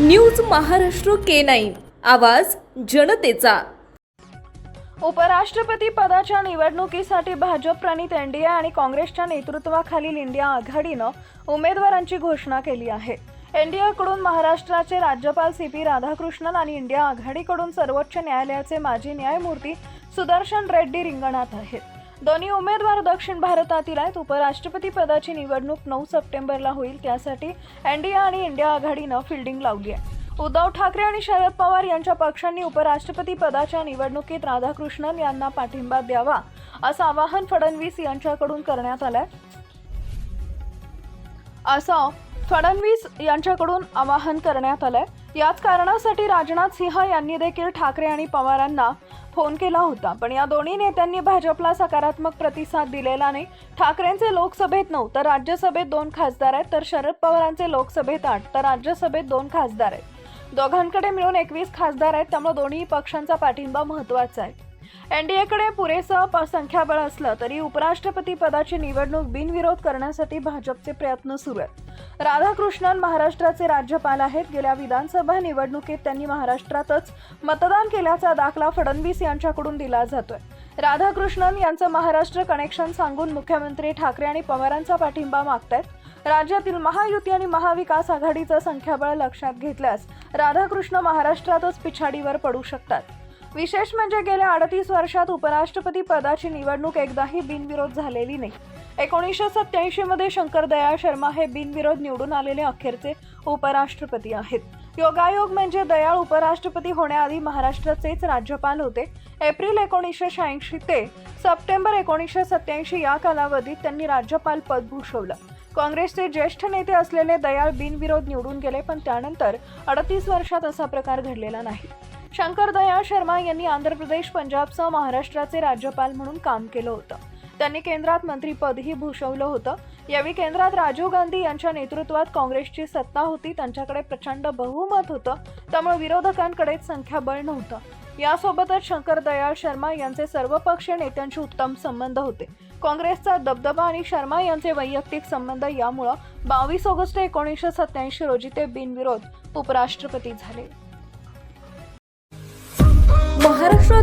News Maharashtra K nine. आवाज जनतेचा. उपराष्ट्रपती पदाच्या निवडणुकीसाठी भाजप प्रणित एनडीए आणि काँग्रेसच्या नेतृत्वाखालील इंडिया आघाडीनं उमेदवारांची घोषणा केली आहे. एनडीएकडून महाराष्ट्राचे राज्यपाल सी पी राधाकृष्णन आणि इंडिया आघाडीकडून सर्वोच्च न्यायालयाचे माजी न्यायमूर्ती सुदर्शन रेड्डी रिंगणात आहेत. दोन्ही उमेदवार दक्षिण भारतातील आहेत. उपराष्ट्रपती पदाची निवडणूक नऊ सप्टेंबरला होईल. त्यासाठी एनडीए आणि इंडिया आघाडीनं फिल्डिंग लावली आहे. उद्धव ठाकरे आणि शरद पवार यांच्या पक्षांनी उपराष्ट्रपती पदाच्या निवडणुकीत राधाकृष्णन यांना पाठिंबा द्यावा असं आवाहन फडणवीस यांच्याकडून करण्यात आलंय. असं फडणवीस यांच्याकडून आवाहन करण्यात आलंय. याच कारणासाठी राजनाथ सिंह यांनी देखील ठाकरे आणि पवारांना फोन केला होता. पण या दोन्ही नेत्यांनी भाजपला सकारात्मक प्रतिसाद दिलेला नाही. ठाकरेंचे लोकसभेत नऊ तर राज्यसभेत दोन खासदार आहेत तर शरद पवारांचे लोकसभेत आठ तर राज्यसभेत दोन खासदार आहेत. दोघांकडे मिळून एकवीस खासदार आहेत त्यामुळे दोन्ही पक्षांचा पाठिंबा महत्त्वाचा आहे. एनडीएकडे पुरेसं संख्याबळ असलं तरी उपराष्ट्रपती पदाची निवडणूक बिनविरोध करण्यासाठी भाजपचे प्रयत्न सुरू आहेत. राधाकृष्णन महाराष्ट्राचे राज्यपाल आहेत. गेल्या विधानसभा निवडणुकीत त्यांनी महाराष्ट्रातच मतदान केल्याचा दाखला फडणवीस यांच्याकडून दिला जातोय. राधाकृष्णन यांचं महाराष्ट्र कनेक्शन सांगून मुख्यमंत्री ठाकरे आणि पवारांचा पाठिंबा मागतायत. राज्यातील महायुती आणि महाविकास आघाडीचं संख्याबळ लक्षात घेतल्यास राधाकृष्ण महाराष्ट्रातच पिछाडीवर पडू शकतात. विशेष म्हणजे गेल्या अडतीस वर्षात उपराष्ट्रपती पदाची निवडणूक एकदाही बिनविरोध झालेली नाही. एकोणीसशे सत्याऐंशी मध्ये शंकर दयाळ शर्मा हे बिनविरोध निवडून आलेले अखेरचे उपराष्ट्रपती आहेत. योगायोग म्हणजे दयाळ उपराष्ट्रपती होण्याआधी महाराष्ट्राचेच राज्यपाल होते. एप्रिल एकोणीसशे शहाऐंशी ते सप्टेंबर एकोणीसशे सत्याऐंशी या कालावधीत त्यांनी राज्यपाल पद भूषवलं. काँग्रेसचे ज्येष्ठ नेते असलेले दयाळ बिनविरोध निवडून गेले पण त्यानंतर अडतीस वर्षात असा प्रकार घडलेला नाही. शंकर दयाळ शर्मा यांनी आंध्र प्रदेश पंजाबसह महाराष्ट्राचे राज्यपाल म्हणून काम केलं होतं. त्यांनी केंद्रात मंत्रीपदही भूषवलं होतं. यावेळी केंद्रात राजीव गांधी यांच्या नेतृत्वात काँग्रेसची सत्ता होती. त्यांच्याकडे प्रचंड बहुमत होतं. त्यामुळे विरोधकांकडेच संख्याबळ नव्हतं. यासोबतच शंकर दयाळ शर्मा यांचे सर्वपक्षीय नेत्यांशी उत्तम संबंध होते. काँग्रेसचा दबदबा आणि शर्मा यांचे वैयक्तिक संबंध यामुळं बावीस ऑगस्ट एकोणीसशे सत्याऐंशी रोजी ते बिनविरोध उपराष्ट्रपती झाले.